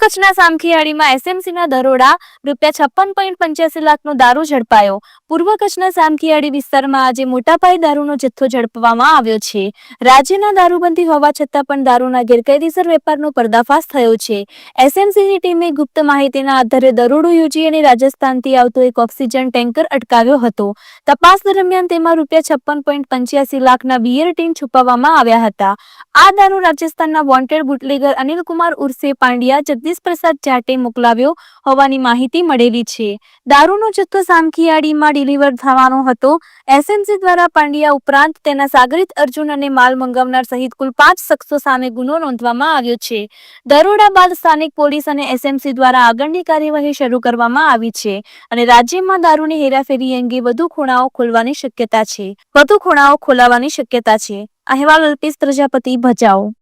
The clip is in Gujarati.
કચ્છના સામખિયાળીમાં એસએમસીના દરોડા રૂપિયા છપ્પન પોઈન્ટ પંચ્યાસી લાખનો દારૂ ઝડપાયો. પૂર્વ કચ્છના સામખિયાળી વિસ્તારમાં આજે મોટા પાયે દારૂનો જથ્થો ઝડપવામાં આવ્યો છે. રાજ્યના દારૂબંધી હોવા છતાં પણ દારૂના ગેરકાયદેસર વેપારનો પર્દાફાશ થયો છે. એસએમસીની ટીમે ગુપ્ત માહિતીના આધારે દરોડો યોજી અને રાજસ્થાનથી આવતો એક ઓક્સિજન ટેન્કર અટકાવ્યો હતો. તપાસ દરમિયાન તેમાં રૂપિયા છપ્પન પોઈન્ટ પંચ્યાસી લાખના બિયર ટીન છુપાવવામાં આવ્યા હતા. આ દારૂ રાજસ્થાનના વોન્ટેડ બુટલેગર અનિલકુમાર ઉર્સે પાંડ્યા જગદીશ પ્રસાદ જાટે મોકલાવ્યો હોવાની માહિતી મળેલી છે. દારૂનો જથ્થો સામખિયાળીમાં ડિલિવર થવાનો હતો. એસએમસી દ્વારા પાંડ્યા ઉપરાંત તેના સાગરિત અર્જુન અને માલ મંગાવનાર સહિત કુલ પાંચ શખ્સો સામે ગુનો નોંધવામાં આવ્યો છે. દરોડા બાદ સ્થાનિક પોલીસ અને એસએમસી દ્વારા આગળની કાર્યવાહી શરૂ કરવામાં આવી છે અને રાજ્યમાં દારૂની હેરાફેરી અંગે વધુ ખૂણાઓ ખોલવાની શક્યતા છે. વધુ ખૂણાઓ ખોલાવાની શક્યતા છે. અહેવાલ અલ્પેશ પ્રજાપતિ ભચાઉ.